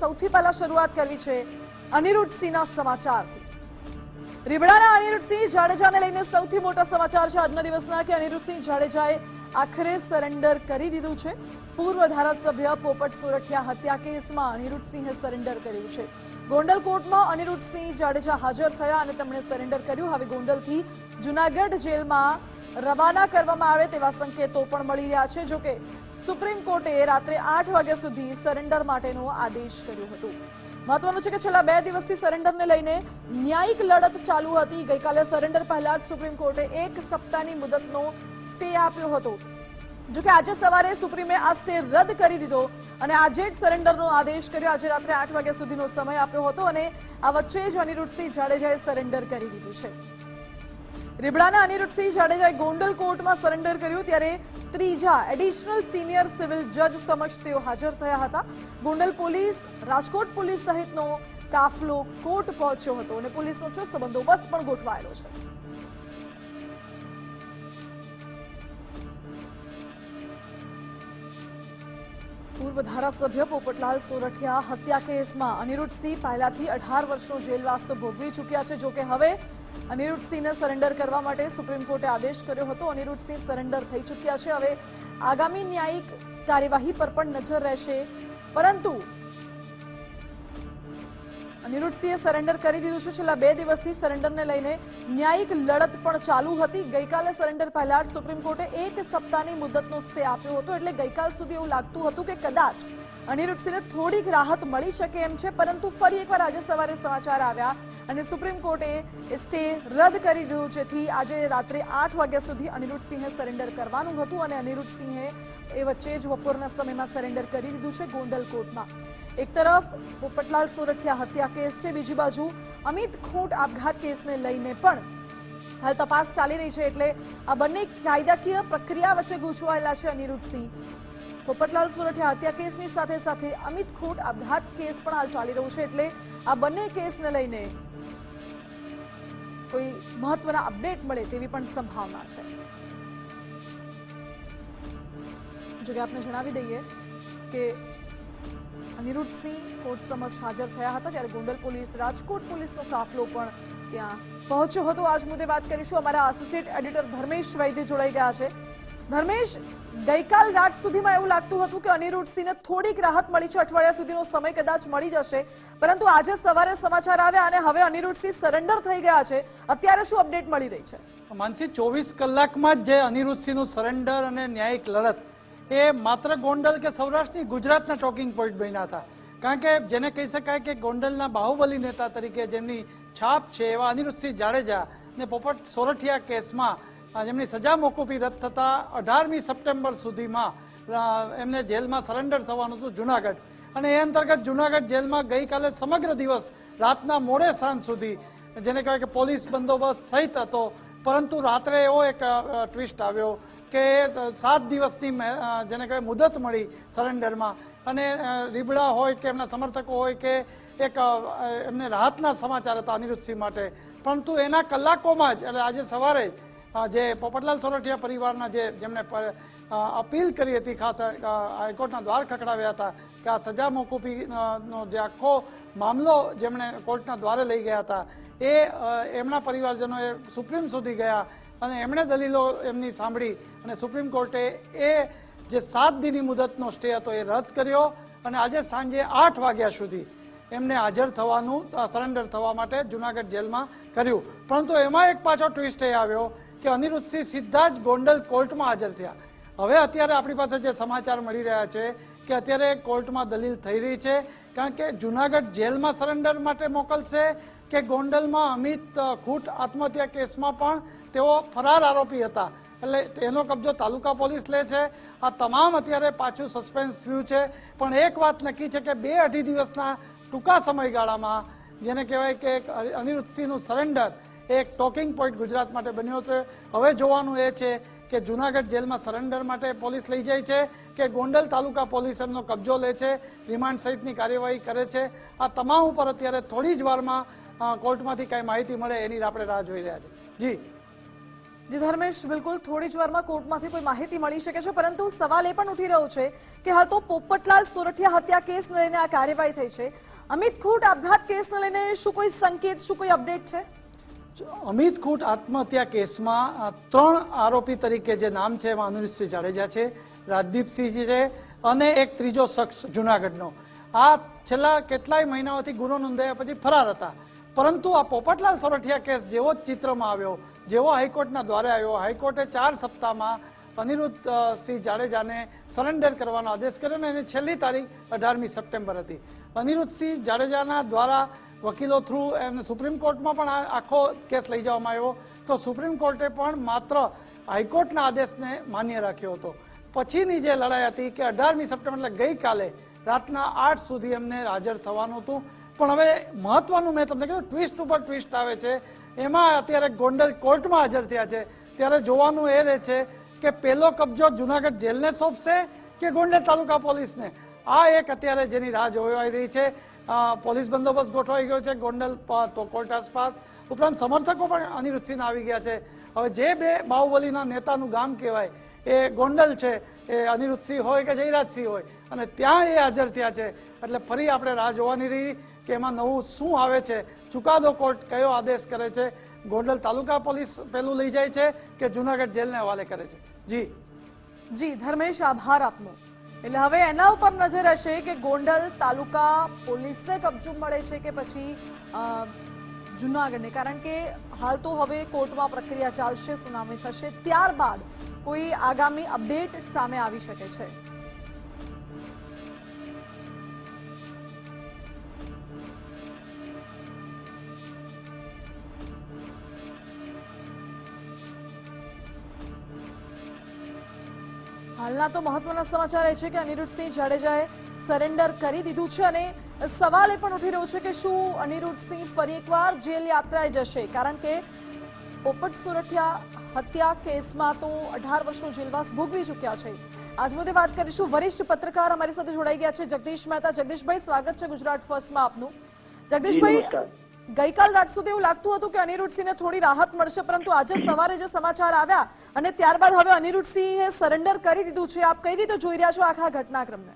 સૌથી પહેલા શરૂઆત કરવી છે અનિરુદ્ધ સિંહના સમાચારથી. રીબડાના અનિરુદ્ધસિંહ જાડેજાને લઈને સૌથી મોટા સમાચાર છે આજના દિવસના કે અનિરુદ્ધસિંહ જાડેજાએ આખરે સરેન્ડર કરી દીધું છે. પૂર્વ ધારાસભ્ય પોપટ સોરઠિયા હત્યા કેસમાં અનિરુદ્ધસિંહે સરેન્ડર કર્યું છે. ગોંડલ કોર્ટમાં અનિરુદ્ધસિંહ જાડેજા હાજર થયા અને તેમણે સરેન્ડર કર્યું. હવે ગોંડલથી જૂનાગઢ જેલમાં રવાના કરવામાં આવે તેવા સંકેતો પણ મળી રહ્યા છે. જોકે સુપ્રીમ કોર્ટે રાત્રે આઠ વાગ્યા સુધી સરેન્ડર માટેનો આદેશ કર્યો હતો. મહત્વનું છે કે છેલ્લા બે દિવસથી સરેન્ડરને લઈને ન્યાયિક લડત ચાલુ હતી. ગઈકાલે સરેન્ડર પહેલા જ સુપ્રીમ કોર્ટે એક સપ્તાહની મુદતનો સ્ટે આપ્યો હતો. જોકે આજે સવારે સુપ્રીમે આ સ્ટે રદ કરી દીધો અને આજે જ સરેન્ડરનો આદેશ કર્યો. આજે રાત્રે આઠ વાગ્યા સુધીનો સમય આપ્યો હતો અને આ વચ્ચે જ અનિરુદ્ધસિંહ જાડેજાએ સરેન્ડર કરી દીધું છે. રીબડાના અનિરુદ્ધસિંહ જાડેજાએ ગોંડલ કોર્ટમાં સરેન્ડર કર્યું ત્યારે ત્રીજા એડિશનલ સિનિયર સિવિલ જજ સમક્ષ તેઓ હાજર થયા હતા. ગોંડલ પોલીસ, રાજકોટ પોલીસ સહિતનો કાફલો કોર્ટ પહોંચ્યો હતો અને પોલીસનો ચુસ્ત બંદોબસ્ત પણ ગોઠવાયેલો છે. પૂર્વ ધારાસભ્ય પોપટલાલ સોરઠિયા હત્યા કેસમાં અનિરુદ્ધસિંહ પહેલાથી અઢાર વર્ષનો જેલવાસ તો ભોગવી ચૂક્યા છે. જોકે હવે અનિરુદ્ધસિંહને સરેન્ડર કરવા માટે સુપ્રીમ કોર્ટે આદેશ કર્યો હતો. અનિરુદ્ધસિંહ સરેન્ડર થઈ ચૂક્યા છે. હવે આગામી ન્યાયિક કાર્યવાહી પર પણ નજર રહેશે. પરંતુ અનિરુદ્ધસિંહે સરેન્ડર કરી દીધું છે. છેલ્લા બે દિવસથી સરેન્ડરને લઈને ન્યાયિક લડત પણ ચાલુ હતી. ગઈકાલે સરેન્ડર પહેલા જ સુપ્રીમ કોર્ટે એક સપ્તાહની મુદતનો સ્ટે આપ્યો હતો. એટલે ગઈકાલ સુધી એવું લાગતું હતું કે કદાચ અનિરુદ્ધસિંહને થોડીક રાહત મળી શકે એમ છે. પરંતુ ફરી એકવાર આજે સવારે સમાચાર આવ્યા અને સુપ્રીમ કોર્ટે સ્ટે રદ કરી દીધું. જેથી આજે રાત્રે આઠ વાગ્યા સુધી અનિરુદ્ધસિંહે સરેન્ડર કરવાનું હતું અને અનિરુદ્ધસિંહે એ વચ્ચે જ બપોરના સમયમાં સરેન્ડર કરી દીધું છે ગોંડલ કોર્ટમાં. એક તરફ પોપટલાલ સોરઠિયા હત્યા કેસ છે, બીજી બાજુ અમિત ખૂંટ આપઘાત કેસને લઈને પણ હાલ તપાસ ચાલી રહી છે એટલે આ બંને કાયદાકીય પ્રક્રિયા વચ્ચે ગૂંચવાયેલા છે અનિરુદ્ધસિંહ. પોપટલાલ સોરઠિયા હત્યા કેસની સાથે સાથે અમિત ખૂંટ આપઘાત કેસ પણ હાલ ચાલી રહ્યું છે એટલે આ બંને કેસને લઈને કોઈ મહત્વના અપડેટ મળે તેવી પણ સંભાવના છે. જોકે આપને જણાવી દઈએ કે અનિરુદ્ધસિંહ કોર્ટ સમક્ષ હાજર થયા હતા ત્યારે ગોંડલ પોલીસ, રાજકોટ પોલીસનો કાફલો પણ ત્યાં પહોંચ્યો હતો. આજ મુદ્દે વાત કરીશું. અમારા એસોસિએટ એડિટર ધર્મેશ વૈદ્ય જોડાઈ ગયા છે. ધર્મેશ, ગઈકાલ રાત સુધીમાં એવું લાગતું હતું કે અનિરુદ્ધસિંહને થોડીક રાહત મળી છે. અઠવાડિયા સુધીનો સમય કદાચ મળી જશે. પરંતુ આજે સવારે સમાચાર આવ્યા અને હવે અનિરુદ્ધસિંહ સરેન્ડર થઈ ગયા છે. અત્યારે શું અપડેટ મળી રહી છે? માનસી, ચોવીસ કલાકમાં જ જે અનિરુદ્ધસિંહનું સરેન્ડર અને ન્યાયિક લડત એ માત્ર ગોંડલ કે સૌરાષ્ટ્રની ગુજરાતના ટોકિંગ પોઈન્ટ બન્યા હતા. કારણ કે જેને કહી શકાય કે ગોંડલના બાહુબલી નેતા તરીકે જેમની છાપ છે એવા અનિરુદ્ધસિંહ જાડેજા ને પોપટ સોરઠિયા કેસમાં જેમની સજા મોકૂફી રદ થતાં અઢારમી સપ્ટેમ્બર સુધીમાં એમને જેલમાં સરેન્ડર થવાનું હતું જુનાગઢ. અને એ અંતર્ગત જુનાગઢ જેલમાં ગઈકાલે સમગ્ર દિવસ રાતના મોડે સાંજ સુધી જેને કહેવાય કે પોલીસ બંદોબસ્ત સહિત હતો. પરંતુ રાત્રે એવો એક ટ્વિસ્ટ આવ્યો. કે સાત દિવસની જેને કહેવાય મુદત મળી સરેન્ડરમાં. અને રીબડા હોય કે એમના સમર્થકો હોય કે એક એમને રાહતના સમાચાર હતા અનિરુદ્ધસિંહ માટે. પરંતુ એના કલાકોમાં જ એટલે આજે સવારે જ જે પોપટલાલ સોરઠિયા પરિવારના જે જેમણે અપીલ કરી હતી, ખાસ હાઈકોર્ટના દ્વાર ખખડાવ્યા હતા કે આ સજા મોકૂફીનો જે આખો મામલો જેમણે કોર્ટના દ્વારે લઈ ગયા હતા, એ એમના પરિવારજનોએ સુપ્રીમ સુધી ગયા અને એમણે દલીલો એમની સાંભળી અને સુપ્રીમ કોર્ટે એ જે સાત દિનની મુદતનો સ્ટે હતો એ રદ કર્યો અને આજે સાંજે આઠ વાગ્યા સુધી એમને હાજર થવાનું સરેન્ડર થવા માટે જુનાગઢ જેલમાં કર્યું. પરંતુ એમાં એક પાછો ટ્વિસ્ટ એ આવ્યો કે અનિરુદ્ધસિંહ સીધા જ ગોંડલ કોર્ટમાં હાજર થયા. હવે અત્યારે આપણી પાસે જે સમાચાર મળી રહ્યા છે કે અત્યારે કોર્ટમાં દલીલ થઈ રહી છે, કારણ કે જુનાગઢ જેલમાં સરેન્ડર માટે મોકલશે કે ગોંડલમાં અમિત ખૂટ આત્મહત્યા કેસમાં પણ તેઓ ફરાર આરોપી હતા. એટલે તેનો કબજો તાલુકા પોલીસ લે છે. આ તમામ અત્યારે પાછું સસ્પેન્સ રહ્યું છે. પણ એક વાત નક્કી છે કે બે અઢી દિવસના ટૂંકા સમયગાળામાં, જેને કહેવાય કે અનિરુદ્ધસિંહનું સરેન્ડર એક ટોકિંગ પોઈન્ટ ગુજરાત માટે બન્યો છે. હવે જોવાનું એ છે કે જુનાગઢ જેલમાં સરેન્ડર માટે પોલીસ લઈ જાય છે કે ગોંડલ તાલુકા પોલીસ એમનો કબજો લે છે, રિમાન્ડ સહિતની કાર્યવાહી કરે છે. આ તમામ ઉપર અત્યારે થોડી જ વારમાં કોર્ટમાંથી કાંઈ માહિતી મળે એની આપણે રાહ જોઈ રહ્યા છે. જી. જી, ધર્મેશ, બિલકુલ થોડી જ વારમાં કોર્ટમાંથી કોઈ માહિતી મળી શકે છે, પરંતુ સવાલ એ પણ ઉઠી રહ્યો છે કે હાલ તો પોપટલાલ સોરઠિયા હત્યા કેસને લઈને આ કાર્યવાહી થઈ છે. અમિત ખૂટ, આપઘાત કેસને લઈને શું કોઈ સંકેત, શું કોઈ અપડેટ છે? અમિત ખૂટ આત્મહત્યા કેસમાં ત્રણ આરોપી તરીકે જે નામ છે એમાં અનિરુદ્ધસિંહ જાડેજા છે રાજદીપસિંહ છે અને એક ત્રીજો શખ્સ જુનાગઢનો. આ છેલ્લા કેટલાય મહિનાઓથી ગુનો નોંધાયા પછી ફરાર હતા. પરંતુ આ પોપટલાલ સોરઠિયા કેસ જેવો જ ચિત્રમાં આવ્યો, જેવો હાઈકોર્ટના દ્વારે આવ્યો, હાઈકોર્ટે ચાર સપ્તાહમાં અનિરુદ્ધ સિંહ જાડેજાને સરેન્ડર કરવાનો આદેશ કર્યો અને એની છેલ્લી તારીખ અઢારમી સપ્ટેમ્બર હતી. અનિરુદ્ધસિંહ જાડેજાના દ્વારા વકીલો થ્રુ એમને સુપ્રીમ કોર્ટમાં પણ આ આખો કેસ લઈ જવામાં આવ્યો. તો સુપ્રીમ કોર્ટે પણ માત્ર હાઈકોર્ટના આદેશને માન્ય રાખ્યો હતો. પછીની જે લડાઈ હતી કે અઢારમી સપ્ટેમ્બર, એટલે ગઈકાલે રાતના આઠ સુધી એમને હાજર થવાનું હતું. પણ હવે મહત્વનું મેં તમને કીધું, ટ્વિસ્ટ ઉપર ટ્વિસ્ટ આવે છે. એમાં અત્યારે ગોંડલ કોર્ટમાં હાજર થયા છે. ત્યારે જોવાનું એ રહે છે કે પહેલો કબજો જુનાગઢ જેલને સોંપશે કે ગોંડલ તાલુકા પોલીસને? આ એક અત્યારે જેની રાહ જોવાઈ રહી છે. પોલીસ બંદોબસ્ત ગોઠવાઈ ગયો છે, ગોંડલ પ- તો કોર્ટ આસપાસ. ઉપરાંત સમર્થકો પણ અનિરુદ્ધસિંહના આવી ગયા છે. હવે જે બે બાહુબલીના નેતાનું ગામ કહેવાય, એ ગોંડલ છે, એ અનિરુદ્ધસિંહ હોય કે જયરાજસિંહ હોય, અને ત્યાં એ હાજર થયા છે. એટલે ફરી આપણે રાહ જોવાની રહી કે એમાં નવું શું આવે છે. ચુકાદો કોર્ટ કયો આદેશ કરે છે? ગોંડલ તાલુકા પોલીસ પેલું લઈ જાય છે કે જુનાગઢ જેલને હવાલે કરે છે? જી. જી, ધર્મેશ, આભાર આપનો. એટલે હવે એના ઉપર નજર હશે કે ગોંડલ તાલુકા પોલીસને કબજો મળે છે કે પછી જુનાગઢને. કારણ કે હાલ તો હવે કોર્ટમાં પ્રક્રિયા ચાલશે, સુનાવણી થશે. ત્યારબાદ કોઈ આગામી અપડેટ સામે આવી શકે છે. હાલના તો મહત્વના સમાચાર એ છે કે અનિરુદ્ધસિંહ જાડેજાએ સરેન્ડર કરી દીધું છે અને સવાલ એ પણ ઉઠી રહ્યો છે કે શું અનિરુદ્ધસિંહ ફરી એકવાર જેલ યાત્રાએ જશે? કારણ કે પોપટ સુરઠિયા હત્યા કેસમાં તો અઢાર વર્ષનો જેલવાસ ભોગવી ચૂક્યા છે. આજ મુદ્દે વાત કરીશું. વરિષ્ઠ પત્રકાર અમારી સાથે જોડાઈ ગયા છે જગદીશ મહેતા. જગદીશભાઈ, સ્વાગત છે ગુજરાત ફર્સ્ટમાં આપનું. જગદીશભાઈ. ગઈકાલ રાત સુધી એવું લાગતું હતું કે અનિરુદ્ધસિંહને થોડી રાહત મળશે પરંતુ આજે સવારે જે સમાચાર આવ્યા અને ત્યારબાદ હવે અનિરુદ્ધસિંહે સરેન્ડર કરી દીધું છે. આપ કઈ રીતે જોઈ રહ્યા છો આખા ઘટનાક્રમને?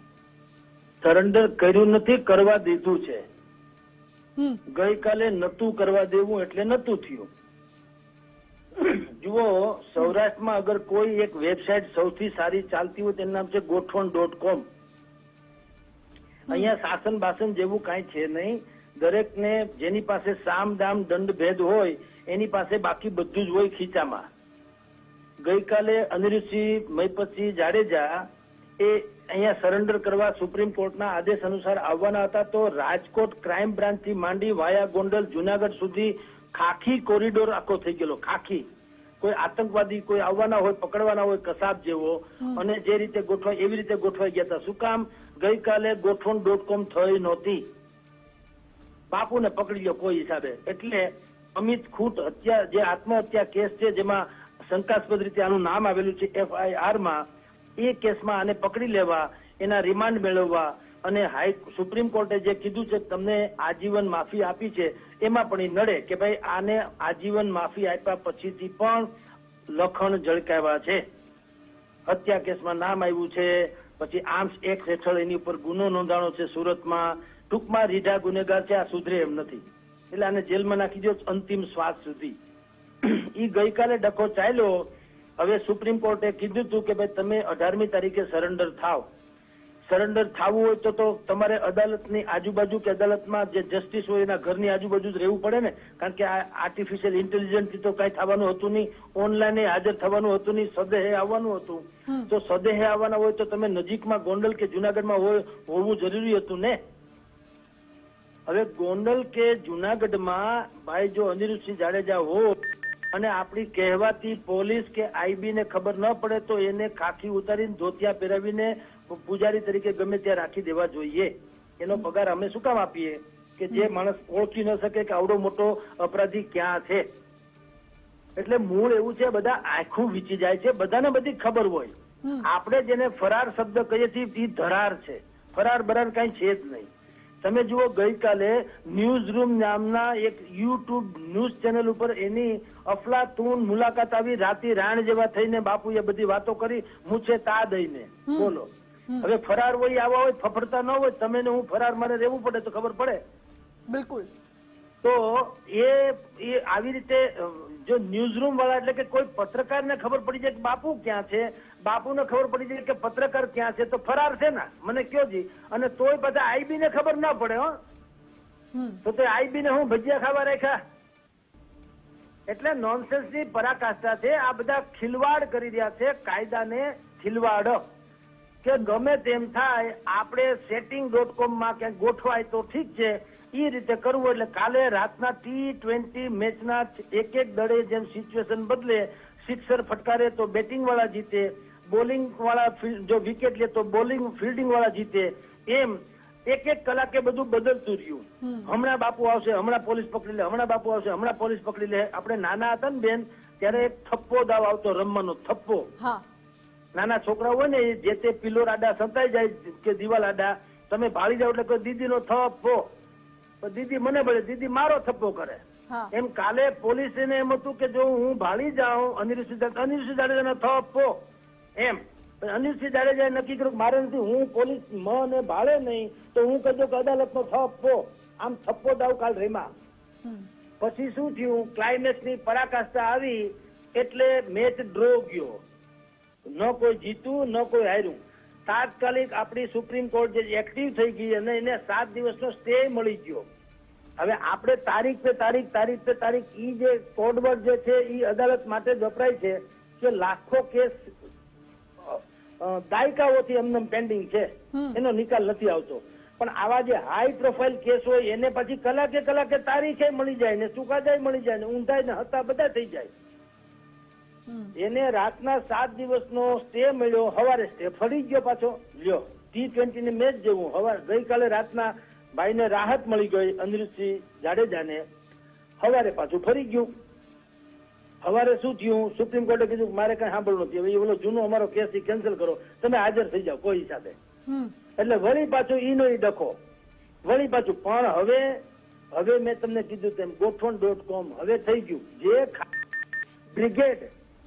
સરેન્ડર કર્યું નથી કરવા દીધું છે. ગઈકાલે નતું કરવા દેવું એટલે નતું થયું. જુઓ સૌરાષ્ટ્રમાં અગર કોઈ એક વેબસાઇટ સૌથી સારી ચાલતી હોય તેનું નામ છે ગોઠવણ ડોટ કોમ અહીંયા શાસન બાસન જેવું કાંઈ છે નહીં. દરેકને જેની પાસે સામ દામ દંડ ભેદ હોય એની પાસે બાકી બધું જ હોય ખીચામાં. ગઈકાલે અનિરુદ્ધસિંહ મહિપતસિંહ જાડેજા એ અહીંયા સરેન્ડર કરવા સુપ્રીમ કોર્ટના આદેશ અનુસાર આવવાના હતા તો રાજકોટ ક્રાઇમ બ્રાન્ચથી માંડી વાયા ગોંડલ જુનાગઢ સુધી ખાખી કોરિડોર આખો થઈ ગયેલો ખાખી. કોઈ આતંકવાદી કોઈ આવવાના હોય પકડવાના હોય કસાબ જેવો અને જે રીતે ગોઠવાય એવી રીતે ગોઠવાઈ ગયા હતા. શું કામ? ગઈકાલે ગોઠવણ ડોટ કોમ થઈ નહોતી. બાપુને પકડી લો કોઈ હિસાબે. એટલે અમિત ખૂટ હત્યા જે આત્મહત્યા કેસ છે, જેમાં શંકાસ્પદ રીતે આનું નામ આવેલું છે એફઆઈઆરમાં એ કેસમાં આને પકડી લેવા, એના રિમાન્ડ મેળવવા અને હાઈ સુપ્રીમ કોર્ટે જે કીધું છે, તમને આજીવન માફી આપી છે, એમાં પણ એ નડે કે ભાઈ આને આજીવન માફી આપ્યા પછીથી પણ લખણ ઝળકાવ્યા છે. હત્યા કેસમાં નામ આવ્યું છે, પછી આર્મ્સ એક્ટ હેઠળ એની ઉપર ગુનો નોંધાણો છે સુરતમાં ટૂંકમાં રીઢા ગુનેગાર છે આ સુધરે એમ નથી. એટલે આને જેલમાં નાખી દો અંતિમ શ્વાસ સુધી. એ ગઈકાલે ડખો ચાલ્યો. હવે સુપ્રીમ કોર્ટે કીધું હતું કે ભાઈ તમે અઢારમી તારીખે સરેન્ડર થાવ. સરેન્ડર થવું હોય તો તો તમારે અદાલતની આજુબાજુ કે અદાલતમાં જે જસ્ટિસ હોય એના ઘરની આજુબાજુ જ રહેવું પડે ને. કારણ કે આ આર્ટિફિશિયલ ઇન્ટેલિજન્સથી તો કઈ થવાનું હતું નહીં. ઓનલાઈન હાજર થવાનું હતું નહીં. સદેહે આવવાનું હતું. તો સદેહે આવવાના હોય તો તમે નજીકમાં ગોંડલ કે જુનાગઢમાં હોય હોવું જરૂરી હતું ને? હવે ગોંડલ કે જુનાગઢમાં ભાઈ જો અનિરુદ્ધસિંહ જાડેજા હોય અને આપણી કહેવાતી પોલીસ કે આઈબી ને ખબર ન પડે તો એને ખાખી ઉતારીને ધોતિયા પહેરાવીને પૂજારી તરીકે ગમે ત્યાં રાખી દેવા જોઈએ. એનો પગાર અમે શું કામ આપીએ? કે જે માણસ ઓળખી ન શકે કે આવડો મોટો અપરાધી ક્યાં છે. એટલે મૂળ એવું છે બધા આખું વીચી જાય છે. બધાને બધી ખબર હોય. આપણે જેને ફરાર શબ્દ કહીએ છીએ એ ધરાર છે. ફરાર બરાર કઈ છે જ નહીં. તમે જુઓ ગઈકાલે ન્યૂઝ રૂમ નામના એક યુટ્યુબ ન્યૂઝ ચેનલ ઉપર એની અફલાતૂન મુલાકાત આવી. રાતી રાણ જેવા થઈને બાપુએ બધી વાતો કરી મૂછે તા દઈને. બોલો. હવે ફરાર હોય આવા હોય ફફડતા ન હોય તમે ને હું ફરાર મારે રહેવું પડે તો ખબર પડે. બિલકુલ. તો એ એ આવી રીતે જો ન્યૂઝરૂમ વાળા એટલે કે કોઈ પત્રકારને ખબર પડી જાય કે બાપુ ક્યાં છે? બાપુને ખબર પડી જાય કે પત્રકાર ક્યાં છે? તો ફરાર છે ને? મને કયો જી. અને તોય બધા આઈબી ને ખબર ના પડે હો. તો તે આઈબી ને હું ભજીયા ખાવા રાખ્યા? એટલે નોનસેન્સની પરાકાષ્ઠા છે. આ બધા ખિલવાડ કરી રહ્યા છે કાયદાને ખિલવાડ. કે ગમે તેમ થાય આપણે સેટિંગ ડોટ કોમમાં ક્યાંક ગોઠવાય તો ઠીક છે. એ રીતે કરવું એટલે કાલે રાતના ટી ટ્વેન્ટી મેચના એક એક દળે જેમ સિચ્યુએશન બદલે સિક્સર ફટકારે તો બેટિંગ વાળા જીતે બોલિંગ વાળા જો વિકેટ લે તો બોલિંગ ફિલ્ડિંગ વાળા જીતે એમ એક એક કલાકે બધું બદલતું રહ્યું. હમણાં બાપુ આવશે હમણાં પોલીસ પકડી લે હમણાં બાપુ આવશે હમણાં પોલીસ પકડી લે. આપણે નાના હતા ને બેન ત્યારે એક થપ્પો દાવ આવતો રમવાનો થપ્પો. નાના છોકરા હોય ને જે તે પિલોર આડા સંતાઈ જાય કે દિવાલ આડા તમે ભાળી જાવ એટલે કોઈ દીદીનો થપ્પો. તો દીદી મને ભલે દીદી મારો થપ્પો કરે. એમ કાલે પોલીસને એમ હતું કે જો હું ભાળી જાઉં અનિરુદ્ધ અનિરુદ્ધ જાડેજાનો થપ્પો. એમ. અનિરુદ્ધ જાડેજાએ નક્કી કર્યું મારે નથી હું પોલીસ મને ભાળે નહીં તો હું કહી દઉં કે અદાલતનો થપ્પો. આમ થપ્પો દાવ કાલ રેમાં. પછી શું થયું? ક્લાઇમેક્સની પરાકાષ્ઠા આવી એટલે મેચ ડ્રો ગયો. ન કોઈ જીતું ન કોઈ હાર્યું. તાત્કાલિક આપણી સુપ્રીમ કોર્ટ જે એક્ટિવ થઈ ગઈ અને એને સાત દિવસનો સ્ટે મળી ગયો. હવે આપણે તારીખ પે તારીખ તારીખ પે તારીખ ઈ જે કોડવર્ડ જે છે ઈ અદાલત માટે જ વપરાય છે કે લાખો કેસ દાયકાઓથી એમને પેન્ડિંગ છે. એનો નિકાલ નથી આવતો. પણ આવા જે હાઈ પ્રોફાઇલ કેસ હોય એને પછી કલાકે કલાકે તારીખે મળી જાય ને ચુકાદાય મળી જાય ને ઊંધાય ને હતા બધા થઈ જાય. એને રાતના સાત દિવસનો સ્ટે મળ્યો. હવારે સ્ટે ફરી ગયો પાછો. લ્યો ટી ટ્વેન્ટી ની મેચ જેવું. હવાર ગઈકાલે રાતના ભાઈને રાહત મળી ગઈ અનિરુદ્ધસિંહ જાડેજાને. હવારે પાછું ફરી ગયું. હવારે શું થયું? સુપ્રીમ કોર્ટે કીધું મારે કઈ સાંભળવું નથી. હવે ઓલો જૂનો અમારો કેસ કેન્સલ કરો. તમે હાજર થઈ જાઓ કોઈ સાથે. એટલે વળી પાછું ઈનો ઈ ડખો. વળી પાછું પણ હવે હવે મેં તમને કીધું તેમ ગોઠવણ ડોટ કોમ હવે થઈ ગયું. જે બ્રિગેડ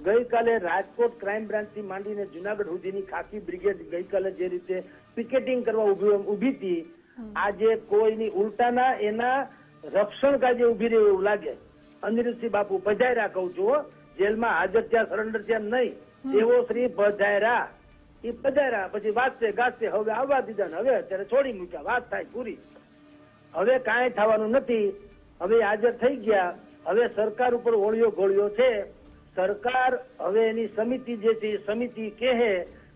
ગઈકાલે રાજકોટ ક્રાઇમ બ્રાન્ચથી માંડીને જુનાગઢ સુધીની ખાકી બ્રિગેડ ગઈકાલે જે રીતે પિકેટિંગ કરવા ઊભી હતી આજે કોઈની ઉલટાના એના રક્ષણ કાજે ઊભી રહી એવું લાગે. અનિરુદ્ધસિંહ બાપુ પધાર્યા કહું છું જેલમાં હાજર થયા સરેન્ડર થયા નહીં. એવો શ્રી પધાર્યા એ પધાર્યા પછી વાંચશે ગાજશે હવે આવવા દીધા ને હવે અત્યારે છોડી મૂક્યા. વાત થાય પૂરી. હવે કાંઈ થવાનું નથી. હવે હાજર થઈ ગયા. હવે સરકાર ઉપર ઓળિયો ગોળિયો છે. સરકાર હવે એની સમિતિ જે છે સમિતિ કહે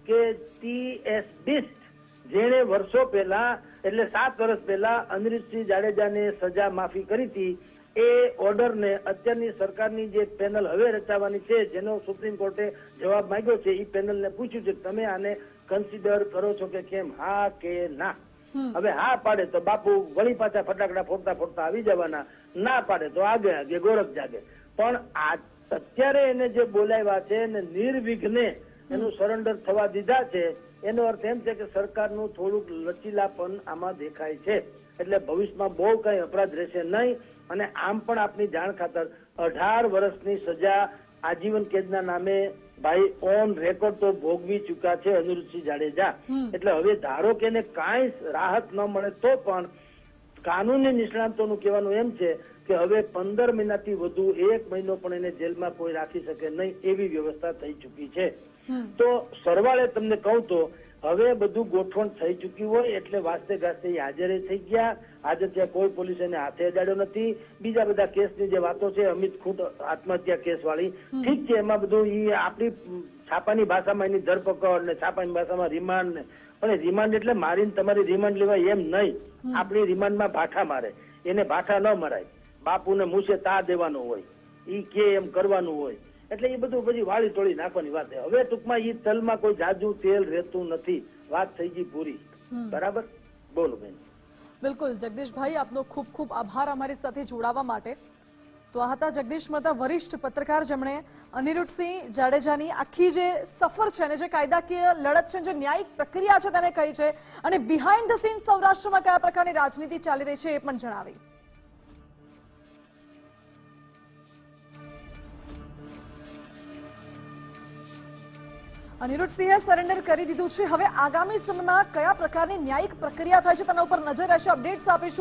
કે ટીએસ બિસ્ટ જેણે વર્ષો પહેલા એટલે સાત વર્ષ પહેલા અનિરુદ્ધસિંહ જાડેજાને સજા માફી કરી હતી એ ઓર્ડરને અત્યારની સરકારની જે પેનલ હવે રચાવાની છે જેનો સુપ્રીમ કોર્ટે જવાબ માંગ્યો છે એ પેનલને પૂછ્યું છે કે તમે આને કન્સિડર કરો છો કે કેમ હા કે ના? હવે હા પાડે તો બાપુ વળી પાછા ફટાકડા ફોડતા ફોડતા આવી જવાના ના પાડે તો આગે આગે ગોરખ જાગે. પણ આ અત્યારે એને જે બોલાવ્યા છે એને નિર્વિઘ્ને એનું સરેન્ડર થવા દીધા છે એનો અર્થ એમ છે કે સરકારનું થોડુંક લચીલાપન આમાં દેખાય છે. એટલે ભવિષ્યમાં બહુ કઈ અપરાધ રહેશે નહીં અને આમ પણ આપની જાણ ખાતર અઢાર વર્ષની સજા આજીવન કેદના નામે ભાઈ ઓન રેકોર્ડ તો ભોગવી ચુક્યા છે અનિરુદ્ધસિંહ જાડેજા. એટલે હવે ધારો કે એને કાંઈ રાહત ન મળે તો પણ કાનૂની નિષ્ણાંતોનું કહેવાનું એમ છે કે હવે પંદર મહિનાથી વધુ એક મહિનો પણ એને જેલમાં કોઈ રાખી શકે નહીં એવી વ્યવસ્થા થઈ ચૂકી છે. તો સરવાળે તમને કહું તો હવે બધું ગોઠવણ થઈ ચૂક્યું હોય એટલે વાસ્તે ગાસ્તે હાજરે થઈ ગયા. આજે ત્યાં કોઈ પોલીસ એને હાથે અજાડ્યો નથી. બીજા બધા કેસની જે વાતો છે અમિત ખૂટ આત્મહત્યા કેસ વાળી ઠીક છે એમાં બધું એ આપણી છાપાની ભાષામાં એની ધરપકડ ને છાપાની ભાષામાં રિમાન્ડ ને. પણ રિમાન્ડ એટલે મારીને તમારી રિમાન્ડ લેવાય એમ નહીં. આપણી રિમાન્ડમાં ભાઠા મારે. એને ભાઠા ન મરાય. બાપુને મૂછે તા દેવાનું હોય. ઈ કે એમ કરવાનું હોય. એટલે એ બધું પછી વાળી તોડી નાખવાની વાત છે. હવે ટૂંકમાં ઈ તલમાં કોઈ જાજુ તેલ રહેતું નથી. વાત થઈ ગઈ પૂરી. બરાબર? બોલો બેન. બિલકુલ જગદીશભાઈ આપનો ખૂબ ખૂબ આભાર અમારી સાથે જોડાવા માટે. તો આ હતા જગદીશ મહેતા વરિષ્ઠ પત્રકાર જેમણે અનિરુદ્ધસિંહ જાડેજાની આખી જે સફર છે અને જે કાયદાકીય લડત છે જે ન્યાયિક પ્રક્રિયા છે તેને કહી છે. અને બિહાઇન્ડ ધ સીન સૌરાષ્ટ્રમાં કયા પ્રકારની રાજનીતિ ચાલી રહી છે એ પણ જણાવી. અનિરુદ્ધસિંહે સરેન્ડર કરી દીધું છે. હવે આગામી સમયમાં કયા પ્રકારની ન્યાયિક પ્રક્રિયા થાય છે તેના ઉપર નજર રહેશે અપડેટ્સ આપીશું.